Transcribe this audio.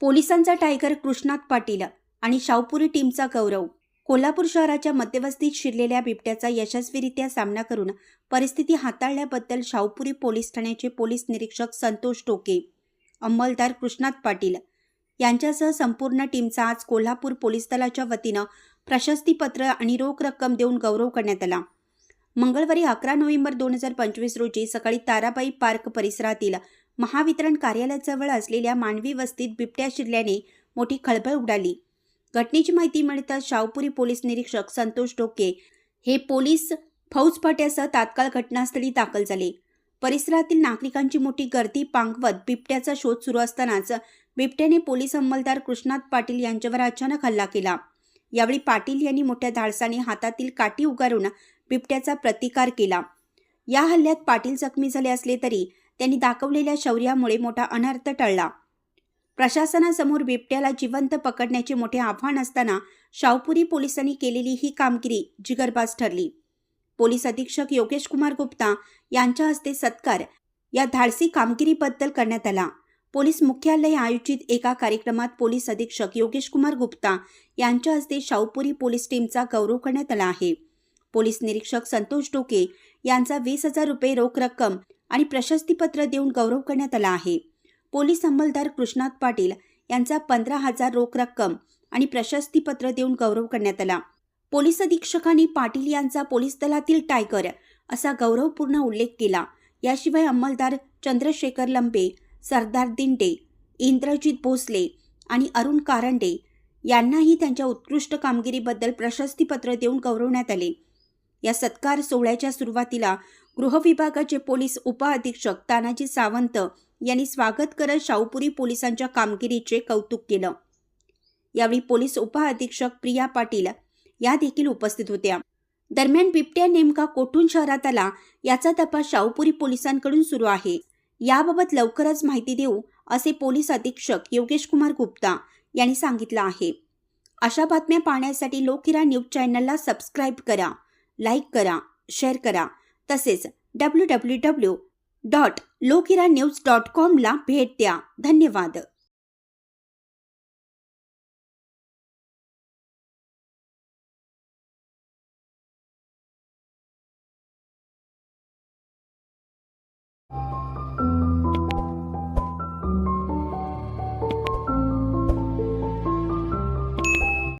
पोलिसांचा टायगर कृष्णात पाटील आणि शावपुरी टीमचा गौरव. कोल्हापूर शहराच्या मध्यवस्तीत शिरलेल्या बिबट्याचा यशस्वीरित्या सामना करून परिस्थिती हाताळल्याबद्दल शावपुरी पोलीस ठाण्याचे पोलीस निरीक्षक संतोष टोके अंमलदार कृष्णात पाटील यांच्यासह संपूर्ण टीमचा आज कोल्हापूर पोलीस दलाच्या वतीनं प्रशस्तीपत्र आणि रोख रक्कम देऊन गौरव करण्यात आला. मंगळवारी अकरा नोव्हेंबर दोन हजार पंचवीस रोजी सकाळी ताराबाई पार्क परिसरातील महावितरण कार्यालयाजवळ असलेल्या मानवी वस्तीत बिबट्या शिरल्याने मोठी खळबळ उडाली. घटनेची माहिती मिळताच शावपुरी पोलीस निरीक्षक संतोष डोके हे पोलीस फौजफाट्यासह तात्काळ घटनास्थळी दाखल झाले. परिसरातील नागरिकांची मोठी गर्दी पांगवत बिबट्याचा शोध सुरू असतानाच बिबट्याने पोलीस अंमलदार कृष्णात पाटील यांच्यावर अचानक हल्ला केला. यावेळी पाटील यांनी मोठ्या धाडसाने हातातील काठी उगारून बिबट्याचा प्रतिकार केला. या हल्ल्यात पाटील जखमी झाले असले तरी त्यांनी दाखवलेल्या शौर्यामुळे मोठा अनर्थ टळला. प्रशासनासमोर बिबट्याला जिवंत पकडण्याचे मोठे आव्हान असताना शावपुरी पोलिसांनी केलेली ही कामगिरी जिगरबाज ठरली. पोलीस अधीक्षक योगेश कुमार गुप्ता यांच्या हस्ते सत्कार या धाडसी कामगिरीबद्दल करण्यात आला. पोलीस मुख्यालय आयोजित एका कार्यक्रमात पोलीस अधीक्षक योगेश कुमार गुप्ता यांच्या हस्ते शावपुरी पोलीस टीमचा गौरव करण्यात आला आहे. पोलीस निरीक्षक संतोष डोके यांचा वीस हजार रुपये रोख रक्कम आणि प्रशस्तीपत्र देऊन गौरव करण्यात आला आहे. पोलीस अंमलदार कृष्णात पाटील यांचा पंधरा हजार रोख रक्कम आणि प्रशस्तीपत्र देऊन गौरव करण्यात आला. पोलीस अधीक्षकांनी पाटील यांचा पोलीस दलातील टायगर असा गौरवपूर्ण उल्लेख केला. याशिवाय अंमलदार चंद्रशेखर लंबे सरदार दिंडे इंद्रजित भोसले आणि अरुण कारंडे यांनाही त्यांच्या उत्कृष्ट कामगिरीबद्दल प्रशस्तीपत्र देऊन गौरवण्यात आले. या सत्कार सोहळ्याच्या सुरुवातीला गृहविभागाचे पोलीस उपअधीक्षक तानाजी सावंत यांनी स्वागत करत शाहूपुरी पोलिसांच्या कामगिरीचे कौतुक केलं. यावेळी पोलीस उपअधीक्षक प्रिया पाटील या देखील उपस्थित होत्या. दरम्यान बिबट्या नेमका कोठून शहरात आला याचा तपास शाहूपुरी पोलिसांकडून सुरू आहे. याबाबत लवकरच माहिती देऊ असे पोलीस अधीक्षक योगेश कुमार गुप्ता यांनी सांगितलं आहे. अशा बातम्या पाहण्यासाठी लोकिरा न्यूज चॅनलला सबस्क्राईब करा लाईक करा शेअर करा तसेच W W W dot Lokira news dot कॉमला भेट द्या. धन्यवाद.